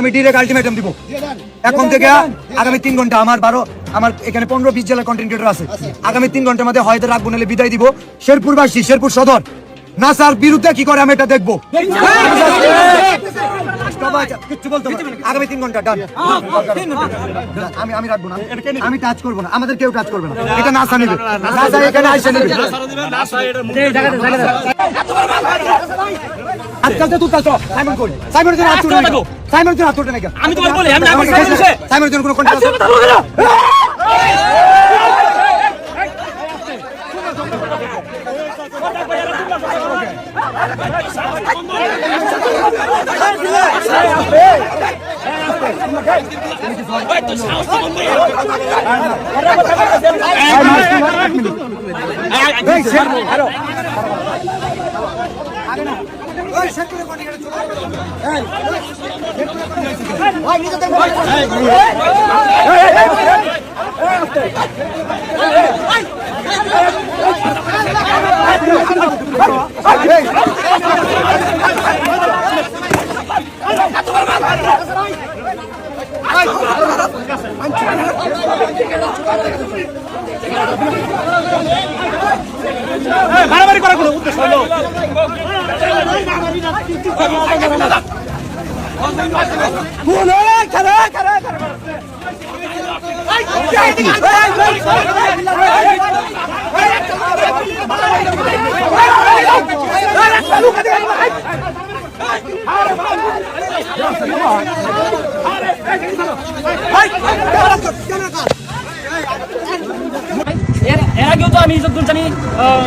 আমি direct ultimatum দিব। এখন থেকে আগামী তিন ঘণ্টা আমার বারো আমার এখানে পনেরো বিশ জেলার কন্টেন্ট ক্রিয়েটর আছে। আগামী তিন ঘণ্টার মধ্যে হয়তো রাখব নাহলে বিদায় দিব। শেরপুরবাসী শেরপুর সদর। নাসার বিরুদ্ধে কি করে আমি এটা দেখব? না। আগামী তিন ঘণ্টা ডান আমি আমি রাখব না। আমি টাচ করব না। আমাদের কেউ টাচ করবে না। এটা নাসা নেবে। নাসা এখানে আসে নেবে। আজকাল তো তুই কাজ সাইমন কই সাইমনের জন্য তুলে নাকি সাইমনের জন্য তুলে নাকি আমি তোমার বলি, আমি না বসে। সাইমনের জন্য কোনো কন্ট্যাক্ট আছে এই শেরপুর আরও ওই শেরপুরে কন্ট্যাক্ট চলে মারামারি করার কোনো উদ্দেশ্য হলো এর এর আগেও তো আমি যতদূর জানি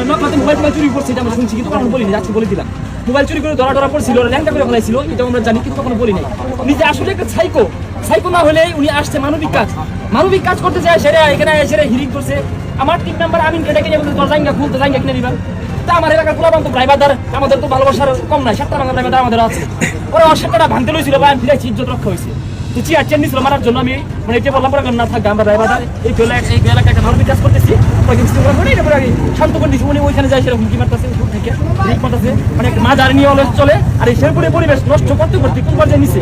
নকলাতে মোবাইল চুরি করছে আমরা শুনছি, কিন্তু কখনো বলিনি বলে দিলাম। মোবাইল চুরি করে ধরা ধরা পড়ছিল ল্যাংটা করে ফেলাইছিল, এটা আমরা জানি, কিন্তু কখনো বলি নাই উনি আসলে একটা সাইকো সাইকো না হলে উনি আসছে মানবিক কাজ। মানবিক কাজ করতে যায় সেটা এখানে হিরিং করছে আমার টিম মেম্বার আমিন কেটে কিনে বলতে খুলতে কিনে দিবা তা আমার এলাকার পোলাপান তো ড্রাইভারদার আমাদের তো ভালোবাসার কম নাই, সাতটা ভাঙা ড্রাইভার আমাদের আছে। ওরা অসাতটা ভাঙতে লইছিল বা আমি ফিরেছি ইজ্জত রক্ষা হয়েছে তো চেয়ার চেয়ার নিছিল মারার জন্য আমি মানে এটা বললাম পরে না থাকবে আমরা ড্রাইভারদার এই ফেলে এই এলাকায় একটা মানবিক কাজ করতেছি। করে এটা আমি শান্ত করে দিচ্ছি উনি ওইখানে যায় সেরকম কি মারতেছে থেকে। রিক মারতেছে। মানে একটা মা জারি নিয়ে অলওয়েজ চলে আর এই শেরপুরে পরিবেশ নষ্ট করতে করতে কোন পর্যায়ে নিছে?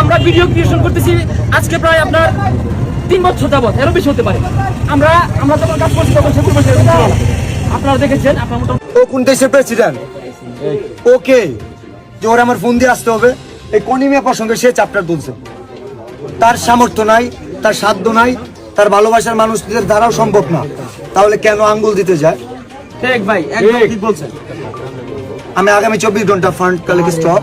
আমরা ভিডিও ক্রিয়েশন করতেছি আজকে প্রায় আপনার তিন বছর যাবত এরও বেশি হতে পারে। আমরা আমরা যখন কাজ করছি তখন শেরপুর বসে। আপনারা দেখেছেন আপনার মোটামুটি ও কোন দেশের প্রেসিডেন্ট ওকে যে ওর আমার ফোন দিয়ে আসতে হবে। এই কনিমিয়া প্রসঙ্গে সে চাপটার তুলছে। তার সামর্থ্য নাই তার সাধ্য নাই তার ভালোবাসার মানুষদের দ্বারাও সম্ভব না। তাহলে কেন আঙ্গুল দিতে যায়? ঠিক ভাই একদম ঠিক বলছেন। আমি আগামী চব্বিশ ঘণ্টা ফান্ড কালেক্ট স্টপ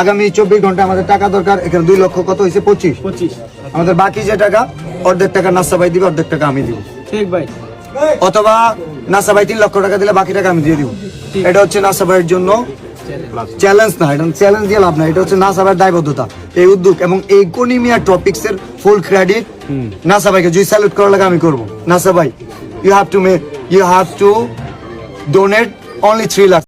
আগামী চব্বিশ ঘণ্টা আমাদের টাকা দরকার এখানে দুই লক্ষ কত হয়েছে? পঁচিশ। পঁচিশ। আমাদের বাকি যে টাকা অর্ধেক টাকা নাসা ভাই দিবে অর্ধেক টাকা আমি দিব। ঠিক ভাই। অথবা নাসা ভাই তিন লক্ষ টাকা দিলে বাকি টাকা আমি দিয়ে দিব। এটা হচ্ছে নাসা ভাইয়ের জন্য চ্যালেঞ্জ না, এটা চ্যালেঞ্জ দিয়ে লাভ না এটা হচ্ছে না সবার দায়বদ্ধতা। এই উদ্যোগ এবং এই কোনিমিয়া টপিক্স এর ফুল ক্রেডিট না সবাইকে যদি স্যালুট করার লাগে আমি করব। না সবাই you have to may you have to donate only three lakh